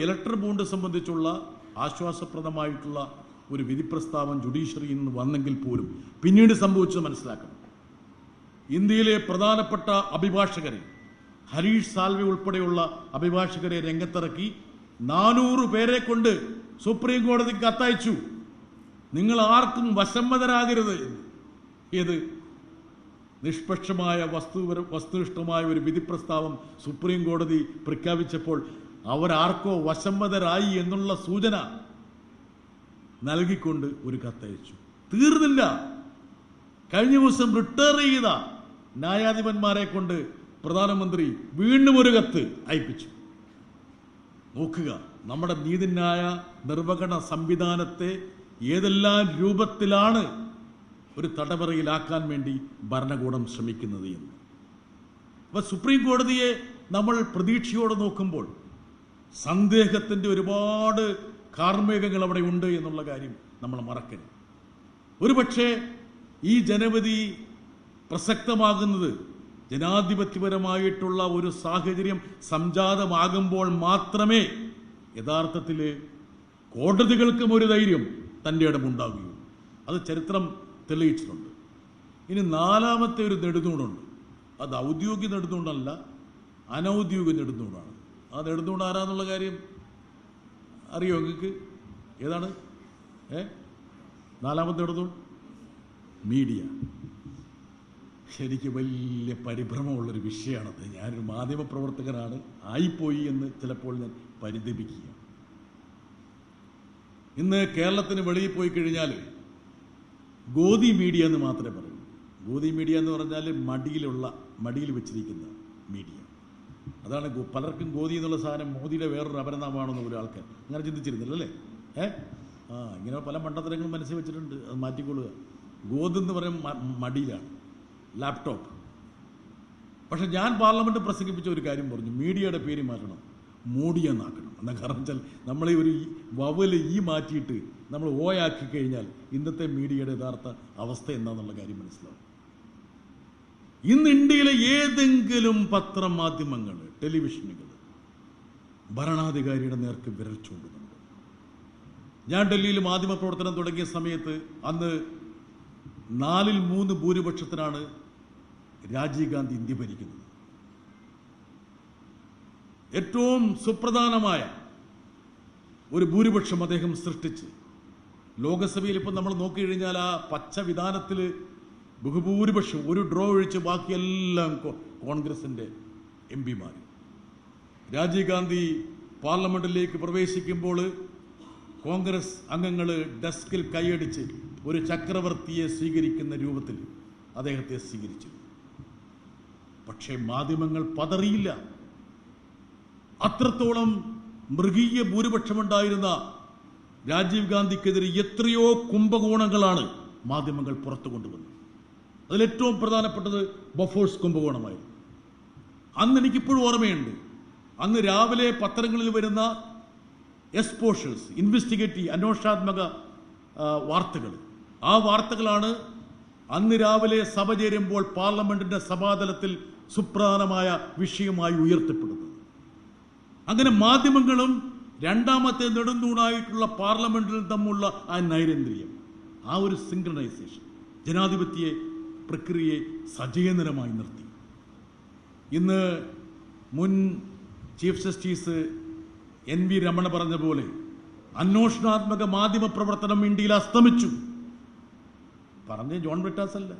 Electra bond സംബന്ധിച്ചുള്ള ആശ്വാസപ്രദമായിട്ടുള്ള ഒരു വിധിപ്രസ്താവം ജുഡീഷ്യറിയിൽ നിന്ന് വന്നെങ്കിൽ പോലും പിന്നീട് സംഭവിച്ചത് മനസ്സിലാക്കണം. ഇന്ത്യയിലെ പ്രധാനപ്പെട്ട അഭിഭാഷകരെ ഹരീഷ് സാൽവി ഉൾപ്പെടെയുള്ള അഭിഭാഷകരെ രംഗത്തിറക്കി നാനൂറ് പേരെ കൊണ്ട് സുപ്രീം കോടതിക്ക് കത്തയച്ചു. നിങ്ങൾ ആർക്കും വശമ്മതരാകരുത് എന്ന്. ഏത്? നിഷ്പക്ഷമായ വസ്തു വസ്തുനിഷ്ഠമായ ഒരു വിധിപ്രസ്താവം സുപ്രീം കോടതി പ്രഖ്യാപിച്ചപ്പോൾ അവരാർക്കോ വശമ്മതരായി എന്നുള്ള സൂചന നൽകിക്കൊണ്ട് ഒരു കത്തയച്ചു. തീർന്നില്ല. കഴിഞ്ഞ ദിവസം റിട്ടയർ ചെയ്ത ന്യായാധിപന്മാരെ കൊണ്ട് പ്രധാനമന്ത്രി വീണ്ടും ഒരു കത്ത് അയപ്പിച്ചു. നോക്കുക നമ്മുടെ നീതിന്യായ നിർവഹണ സംവിധാനത്തെ ഏതെല്ലാം രൂപത്തിലാണ് ഒരു തടവറയിലാക്കാൻ വേണ്ടി ഭരണകൂടം ശ്രമിക്കുന്നത് എന്ന്. അപ്പൊ സുപ്രീം കോടതിയെ നമ്മൾ പ്രതീക്ഷയോടെ നോക്കുമ്പോൾ സന്ദേഹത്തിന്റെ ഒരുപാട് കാർമേഘങ്ങൾ അവിടെ ഉണ്ട് എന്നുള്ള കാര്യം നമ്മൾ മറക്കരുത്. ഒരുപക്ഷെ ഈ ജനവധി പ്രസക്തമാകുന്നത് ജനാധിപത്യപരമായിട്ടുള്ള ഒരു സാഹചര്യം സംജാതമാകുമ്പോൾ മാത്രമേ യഥാർത്ഥത്തിൽ കോടതികൾക്കും ഒരു ധൈര്യം തന്റെ ഇടമുണ്ടാകുകയുള്ളൂ അത് ചരിത്രം തെളിയിച്ചിട്ടുണ്ട്. ഇനി നാലാമത്തെ ഒരു നെടുന്നൂടുണ്ട് അത് ഔദ്യോഗിക നെടുന്നൂടല്ല അനൗദ്യോഗിക നെടുതൂണാണ് ആ നെടുതൂണ് ആരാന്നുള്ള കാര്യം അറിയോ നിങ്ങൾക്ക്? ഏതാണ്? ഏ? നാലാമത്തെ നെടുന്തൂൺ മീഡിയ. എനിക്ക് വലിയ പരിഭ്രമമുള്ളൊരു വിഷയമാണത് ഞാനൊരു മാധ്യമപ്രവർത്തകനാണ്. ആയിപ്പോയി എന്ന് ചിലപ്പോൾ ഞാൻ പരിതപിക്കുക. ഇന്ന് കേരളത്തിന് വെളിയിൽ പോയി കഴിഞ്ഞാൽ ഗോതി മീഡിയ എന്ന് മാത്രമേ പറയൂ. ഗോതി മീഡിയ എന്ന് പറഞ്ഞാൽ മടിയിലുള്ള മടിയിൽ വെച്ചിരിക്കുന്ന മീഡിയ. അതാണ് പലർക്കും ഗോതി എന്നുള്ള സാധനം മോദിയുടെ വേറൊരു അപരനാമാണെന്ന് ഒരു ആൾക്കാർ. അങ്ങനെ ചിന്തിച്ചിരുന്നില്ല അല്ലേ? ഏ? ആ ഇങ്ങനെ പല മണ്ടത്തരങ്ങളും മനസ്സിൽ വെച്ചിട്ടുണ്ട്. അത് മാറ്റിക്കൊള്ളുക. ഗോത് എന്ന് പറയും മടിയിലാണ്. ലാപ്ടോപ്പ് പക്ഷെ ഞാൻ പാർലമെന്റ് പ്രസംഗിപ്പിച്ച ഒരു കാര്യം പറഞ്ഞു. മീഡിയയുടെ പേര് മാറ്റണം. മോഡി എന്നാക്കണം. എന്നാ കാരണം വെച്ചാൽ നമ്മൾ ഒരു വവൽ ഈ മാറ്റിയിട്ട് നമ്മൾ ഓയാക്കി കഴിഞ്ഞാൽ ഇന്നത്തെ മീഡിയയുടെ യഥാർത്ഥ അവസ്ഥ എന്താണെന്നുള്ള കാര്യം മനസ്സിലാവും. ഇന്ന് ഇന്ത്യയിലെ ഏതെങ്കിലും പത്രമാധ്യമങ്ങൾ ടെലിവിഷനുകൾ ഭരണാധികാരിയുടെ നേർക്ക് വിരൽ ചൂണ്ടുന്നുണ്ട്. ഞാൻ ഡൽഹിയിൽ മാധ്യമ പ്രവർത്തനം തുടങ്ങിയ സമയത്ത് അന്ന് നാലിൽ മൂന്ന് ഭൂരിപക്ഷത്തിനാണ് രാജീവ് ഗാന്ധി ഇന്ത്യ ഭരിക്കുന്നത്. ഏറ്റവും സുപ്രധാനമായ ഒരു ഭൂരിപക്ഷം അദ്ദേഹം സൃഷ്ടിച്ച്. ലോകസഭയിൽ ഇപ്പം നമ്മൾ നോക്കിക്കഴിഞ്ഞാൽ ആ പച്ച വിധാനത്തിൽ ബഹുഭൂരിപക്ഷം ഒരു ഡ്രോ ഒഴിച്ച് ബാക്കിയെല്ലാം കോൺഗ്രസിന്റെ എം പിമാർ രാജീവ് ഗാന്ധി പാർലമെന്റിലേക്ക് പ്രവേശിക്കുമ്പോൾ കോൺഗ്രസ് അംഗങ്ങൾ ഡെസ്കിൽ കൈയടിച്ച് ഒരു ചക്രവർത്തിയെ സ്വീകരിക്കുന്ന രൂപത്തിൽ അദ്ദേഹത്തെ സ്വീകരിച്ചു. പക്ഷേ മാധ്യമങ്ങൾ പതറിയില്ല. അത്രത്തോളം മൃഗീയ ഭൂരിപക്ഷമുണ്ടായിരുന്ന രാജീവ് ഗാന്ധിക്കെതിരെ എത്രയോ കുംഭകോണങ്ങളാണ് മാധ്യമങ്ങൾ പുറത്തു കൊണ്ടുവന്നത് അതിലേറ്റവും പ്രധാനപ്പെട്ടത് ബഫോഴ്സ് കുംഭകോണമായി. അന്ന് എനിക്കിപ്പോഴും ഓർമ്മയുണ്ട്. അന്ന് രാവിലെ പത്രങ്ങളിൽ വരുന്ന എക്സ്പോഷേഴ്സ് ഇൻവെസ്റ്റിഗേറ്റീവ് അന്വേഷണാത്മക വാർത്തകൾ. ആ വാർത്തകളാണ് അന്ന് രാവിലെ സഭ ചേരുമ്പോൾ പാർലമെന്റിന്റെ സഭാതലത്തിൽ സുപ്രധാനമായ വിഷയമായി ഉയർത്തപ്പെടുന്നത്. അങ്ങനെ മാധ്യമങ്ങളും രണ്ടാമത്തെ നെടുന്തൂണായിട്ടുള്ള പാർലമെന്റിൽ തമ്മിലുള്ള ആ നൈരന്തര്യം ആ ഒരു സിംഗ്രണൈസേഷൻ ജനാധിപത്യ പ്രക്രിയയെ സജീവനരമായി നിർത്തി. ഇന്ന് മുൻ chief justice N V Ramana പറഞ്ഞ പോലെ അന്വേഷണാത്മക മാധ്യമ പ്രവർത്തനം ഇന്ത്യയിൽ അസ്തമിച്ചു. പറഞ്ഞ ജോൺ ബ്രിട്ടാസ് അല്ല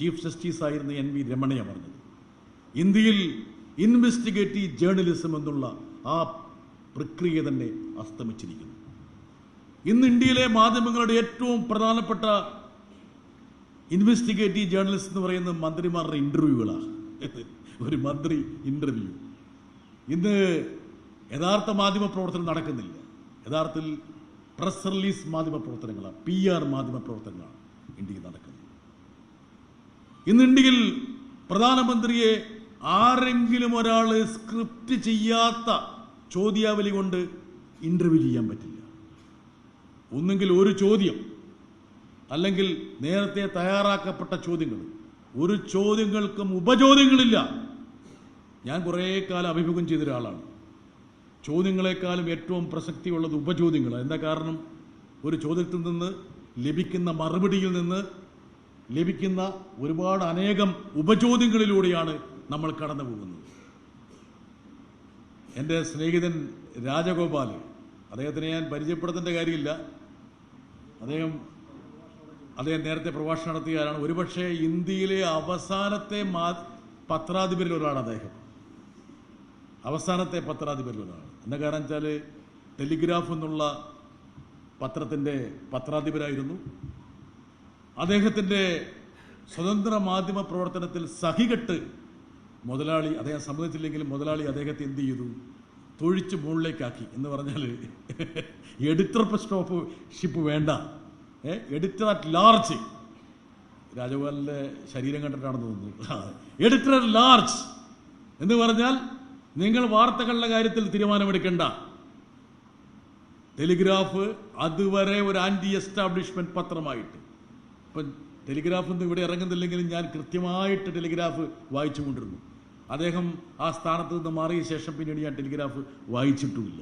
ചീഫ് ജസ്റ്റിസ് ആയിരുന്ന എൻ വി രമണയ പറഞ്ഞത്. ഇന്ത്യയിൽ ഇൻവെസ്റ്റിഗേറ്റീവ് ജേർണലിസം എന്നുള്ള ആ പ്രക്രിയ തന്നെ അസ്തമിച്ചിരിക്കുന്നു. ഇന്ന് ഇന്ത്യയിലെ മാധ്യമങ്ങളുടെ ഏറ്റവും പ്രധാനപ്പെട്ട ഇൻവെസ്റ്റിഗേറ്റീവ് ജേർണലിസ്റ്റ് എന്ന് പറയുന്ന മന്ത്രിമാരുടെ ഇന്റർവ്യൂകളാണ് ഒരു മന്ത്രി ഇന്റർവ്യൂ ഇന്ന് യഥാർത്ഥ മാധ്യമ പ്രവർത്തനം നടക്കുന്നില്ല. യഥാർത്ഥത്തിൽ പ്രസ് റിലീസ് മാധ്യമ പ്രവർത്തനങ്ങളാണ്. പി ആർ മാധ്യമ പ്രവർത്തനങ്ങളാണ് ഇന്ത്യയിൽ നടക്കുന്നത്. ഇന്ന് ഇന്ത്യയിൽ പ്രധാനമന്ത്രിയെ ആരെങ്കിലും ഒരാൾ സ്ക്രിപ്റ്റ് ചെയ്യാത്ത ചോദ്യാവലി കൊണ്ട് ഇന്റർവ്യൂ ചെയ്യാൻ പറ്റില്ല. ഒന്നുകിൽ ഒരു ചോദ്യം അല്ലെങ്കിൽ നേരത്തെ തയ്യാറാക്കപ്പെട്ട ചോദ്യങ്ങൾ. ഒരു ചോദ്യങ്ങൾക്കും ഉപചോദ്യങ്ങളില്ല. ഞാൻ കുറേ കാലം അഭിമുഖം ചെയ്ത ഒരാളാണ് ചോദ്യങ്ങളെക്കാളും ഏറ്റവും പ്രസക്തിയുള്ളത് ഉപചോദ്യങ്ങൾ എന്താ കാരണം? ഒരു ചോദ്യത്തിൽ നിന്ന് ലഭിക്കുന്ന മറുപടിയിൽ നിന്ന് ലഭിക്കുന്ന ഒരുപാട് അനേകം ഉപചോദ്യങ്ങളിലൂടെയാണ് നമ്മൾ കടന്നു പോകുന്നത്. എന്റെ സ്നേഹിതൻ രാജഗോപാൽ അദ്ദേഹത്തിനെ ഞാൻ പരിചയപ്പെടുത്തേണ്ട കാര്യമില്ല. അദ്ദേഹം അദ്ദേഹം നേരത്തെ പ്രഭാഷണം നടത്തിയാലാണ് ഒരുപക്ഷെ ഇന്ത്യയിലെ അവസാനത്തെ മാ പത്രാധിപരിൽ ഒരാളാണ് അദ്ദേഹം. അവസാനത്തെ പത്രാധിപരിൽ ഒരാളാണ്. എന്താ കാരണം വെച്ചാൽ ടെലിഗ്രാഫ് എന്നുള്ള പത്രത്തിന്റെ പത്രാധിപരായിരുന്നു. അദ്ദേഹത്തിന്റെ സ്വതന്ത്ര മാധ്യമ പ്രവർത്തനത്തിൽ സഹികെട്ട് മുതലാളി അദ്ദേഹം സമ്മതിച്ചില്ലെങ്കിലും മുതലാളി അദ്ദേഹത്തെ എന്ത് ചെയ്തു? തൊഴിച്ച് മുകളിലേക്കാക്കി. എന്ന് പറഞ്ഞാൽ എഡിറ്റർ സ്റ്റോപ്പ് ഷിപ്പ് വേണ്ട. എഡിറ്റർ അറ്റ് ലാർജ് രാജഗോപാലിന്റെ ശരീരം കണ്ടിട്ടാണെന്ന് തോന്നുന്നു എഡിറ്റർ അറ്റ് ലാർജ് എന്ന് പറഞ്ഞാൽ നിങ്ങൾ വാർത്തകളുടെ കാര്യത്തിൽ തീരുമാനമെടുക്കേണ്ട. ടെലിഗ്രാഫ് അതുവരെ ഒരു ആന്റി എസ്റ്റാബ്ലിഷ്മെന്റ് പത്രമായിട്ട്. ഇപ്പം ടെലിഗ്രാഫ് ഒന്നും ഇവിടെ ഇറങ്ങുന്നില്ലെങ്കിലും ഞാൻ കൃത്യമായിട്ട് ടെലിഗ്രാഫ് വായിച്ചു കൊണ്ടിരുന്നു അദ്ദേഹം ആ സ്ഥാനത്ത് നിന്ന് മാറിയ ശേഷം പിന്നീട് ഞാൻ ടെലിഗ്രാഫ് വായിച്ചിട്ടുമില്ല.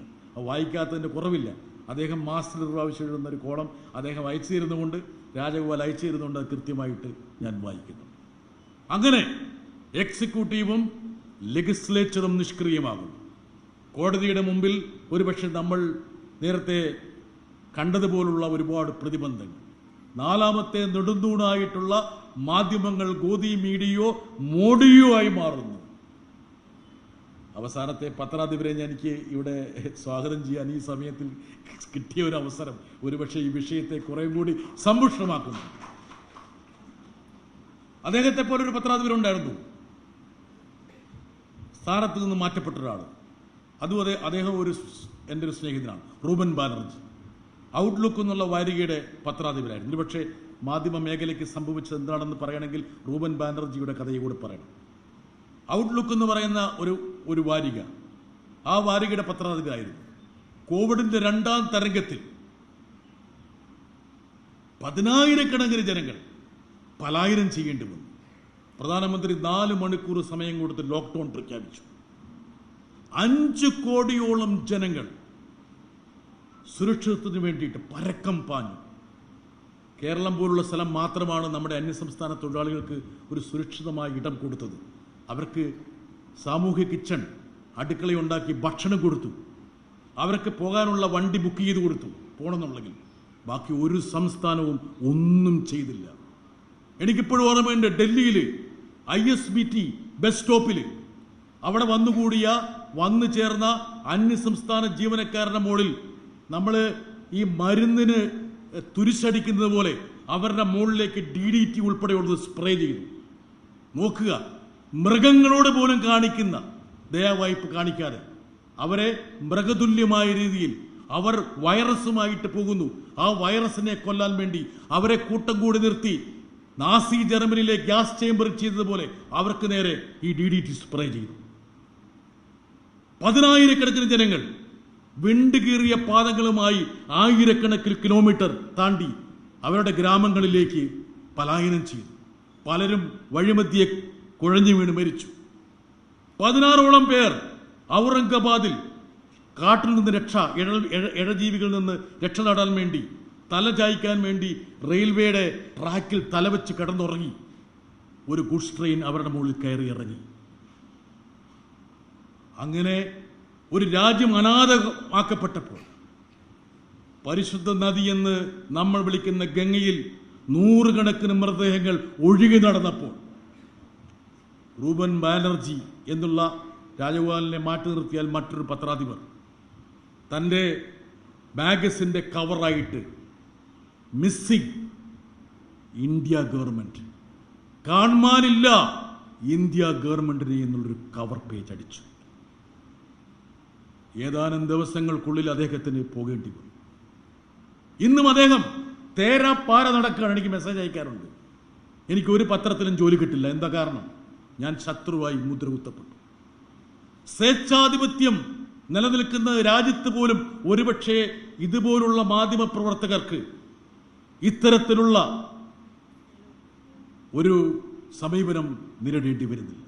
വായിക്കാത്തതിന്റെ കുറവില്ല. അദ്ദേഹം മാസ്റ്റർ പ്രാവശ്യം എഴുതുന്ന ഒരു കോളം അദ്ദേഹം അയച്ചു തരുന്നതുകൊണ്ട് രാജഗോപാൽ അയച്ചു തരുന്നതുകൊണ്ട് അത് കൃത്യമായിട്ട് ഞാൻ വായിക്കുന്നു. അങ്ങനെ എക്സിക്യൂട്ടീവും ലെജിസ്ലേച്ചറും നിഷ്ക്രിയമാകും. കോടതിയുടെ മുമ്പിൽ ഒരുപക്ഷെ നമ്മൾ നേരത്തെ കണ്ടതുപോലുള്ള ഒരുപാട് പ്രതിബന്ധങ്ങൾ. നാലാമത്തെ നെടുന്തൂണായിട്ടുള്ള മാധ്യമങ്ങൾ ഗോതി മീഡിയോ മോഡിയോ ആയി മാറുന്നു. അവസാനത്തെ പത്രാധിപരെ എനിക്ക് ഇവിടെ സ്വാഗതം ചെയ്യാൻ ഈ സമയത്തിൽ കിട്ടിയ ഒരു അവസരം. ഒരുപക്ഷെ ഈ വിഷയത്തെ കുറേ കൂടി സമ്പുഷ്ടമാക്കുന്നു അദ്ദേഹത്തെ പോലെ ഒരു പത്രാധിപരുണ്ടായിരുന്നു സ്ഥാനത്ത് നിന്ന് മാറ്റപ്പെട്ട ഒരാൾ അതും അതെ അദ്ദേഹം ഒരു എന്റെ ഒരു സ്നേഹിതനാണ് റൂബൻ ബാനർജി. ഔട്ട്ലുക്ക് എന്നുള്ള വാരികയുടെ പത്രാധിപരായിരുന്നു. പക്ഷേ മാധ്യമ മേഖലയ്ക്ക് സംഭവിച്ചത് എന്താണെന്ന് പറയണമെങ്കിൽ റൂബൻ ബാനർജിയുടെ കഥയെ കൂടെ പറയണം. ഔട്ട്ലുക്ക് എന്ന് പറയുന്ന ഒരു ഒരു വാരിക. ആ വാരികയുടെ പത്രാധിപരായിരുന്നു. കോവിഡിന്റെ രണ്ടാം തരംഗത്തിൽ പതിനായിരക്കണക്കിന് ജനങ്ങൾ പലായനം ചെയ്യേണ്ടി വന്നു. പ്രധാനമന്ത്രി നാല് മണിക്കൂർ സമയം കൊടുത്ത് ലോക്ക്ഡൌൺ പ്രഖ്യാപിച്ചു. അഞ്ച് കോടിയോളം ജനങ്ങൾ സുരക്ഷിതത്വത്തിന് വേണ്ടിയിട്ട് പരക്കം പാഞ്ഞു. കേരളം പോലുള്ള സ്ഥലം മാത്രമാണ് നമ്മുടെ അന്യസംസ്ഥാന തൊഴിലാളികൾക്ക് ഒരു സുരക്ഷിതമായ ഇടം കൊടുത്തത്. അവർക്ക് സാമൂഹ്യ കിച്ചൺ അടുക്കളയുണ്ടാക്കി ഭക്ഷണം കൊടുത്തു. അവർക്ക് പോകാനുള്ള വണ്ടി ബുക്ക് ചെയ്ത് കൊടുത്തു. പോകണമെന്നുണ്ടെങ്കിൽ ബാക്കി ഒരു സംസ്ഥാനവും ഒന്നും ചെയ്തില്ല. എനിക്കിപ്പോഴും ഓർമ്മയുണ്ട് ഡൽഹിയിൽ I S B T bus സ്റ്റോപ്പിൽ അവിടെ വന്നുകൂടിയ വന്നു ചേർന്ന അന്യസംസ്ഥാന ജീവനക്കാരുടെ മുകളിൽ നമ്മൾ ഈ മരുന്നിന് തുരിശടിക്കുന്നത് പോലെ അവരുടെ മുകളിലേക്ക് ഡി ഡി ടി ഉൾപ്പെടെയുള്ളത് സ്പ്രേ ചെയ്തു. നോക്കുക മൃഗങ്ങളോട് പോലും കാണിക്കുന്ന ദയാവായ്പ് കാണിക്കാതെ അവരെ മൃഗതുല്യമായ രീതിയിൽ അവർ വൈറസുമായിട്ട് പോകുന്നു. ആ വൈറസിനെ കൊല്ലാൻ വേണ്ടി അവരെ കൂട്ടം കൂടി നിർത്തി നാസി ജർമ്മനിയിലെ ഗ്യാസ് ചേംബർ ചെയ്തതുപോലെ അവർക്ക് നേരെ ഈ ഡി ഡി ടി സ്പ്രേ ചെയ്തു. പതിനായിരക്കണക്കിന് ജനങ്ങൾ വിണ്ടുകീറിയ പാതകളുമായി ആയിരക്കണക്കിന് കിലോമീറ്റർ താണ്ടി അവരുടെ ഗ്രാമങ്ങളിലേക്ക് പലായനം ചെയ്തു. പലരും വഴിമധ്യേ കുഴഞ്ഞു വീണ് മരിച്ചു. പതിനാറോളം പേർ ഔറംഗബാദിൽ കാട്ടിൽ നിന്ന് രക്ഷ ഇഴ ഇഴ- ഇഴജീവികളിൽ നിന്ന് രക്ഷ നേടാൻ വേണ്ടി തല ചായ്ക്കാൻ വേണ്ടി റെയിൽവേയുടെ ട്രാക്കിൽ തലവെച്ച് കിടന്നുറങ്ങി ഒരു ഗുഡ്സ് ട്രെയിൻ അവരുടെ മുകളിൽ കയറി ഇറങ്ങി. അങ്ങനെ ഒരു രാജ്യം അനാഥമാക്കപ്പെട്ടപ്പോൾ പരിശുദ്ധ നദി എന്ന് നമ്മൾ വിളിക്കുന്ന ഗംഗയിൽ നൂറുകണക്കിന് മൃതദേഹങ്ങൾ ഒഴുകി നടന്നപ്പോൾ റൂബൻ ബാനർജി എന്നുള്ള രാജഗോപാലിനെ മാറ്റി നിർത്തിയാൽ മറ്റൊരു പത്രാധിപർ. തന്റെ മാഗസിന്റെ കവറായിട്ട് മിസ്സിംഗ് ഇന്ത്യ ഗവൺമെന്റ്. കാണുവാനില്ല ഇന്ത്യ ഗവൺമെന്റിനെ എന്നുള്ളൊരു കവർ പേജ് അടിച്ചു. ഏതാനും ദിവസങ്ങൾക്കുള്ളിൽ അദ്ദേഹത്തിന് പോകേണ്ടി വന്നു. ഇന്നും അദ്ദേഹം തേരാപ്പാര നടക്കുകയാണ് എനിക്ക് മെസ്സേജ് അയക്കാറുണ്ട്. എനിക്ക് ഒരു പത്രത്തിലും ജോലി കിട്ടില്ല. എന്താ കാരണം? ഞാൻ ശത്രുവായി മുദ്ര കുത്തപ്പെട്ടു സ്വേച്ഛാധിപത്യം നിലനിൽക്കുന്ന രാജ്യത്ത് പോലും ഒരുപക്ഷെ ഇതുപോലുള്ള മാധ്യമ പ്രവർത്തകർക്ക് ഇത്തരത്തിലുള്ള ഒരു സമീപനം നേരിടേണ്ടി വരുന്നില്ല.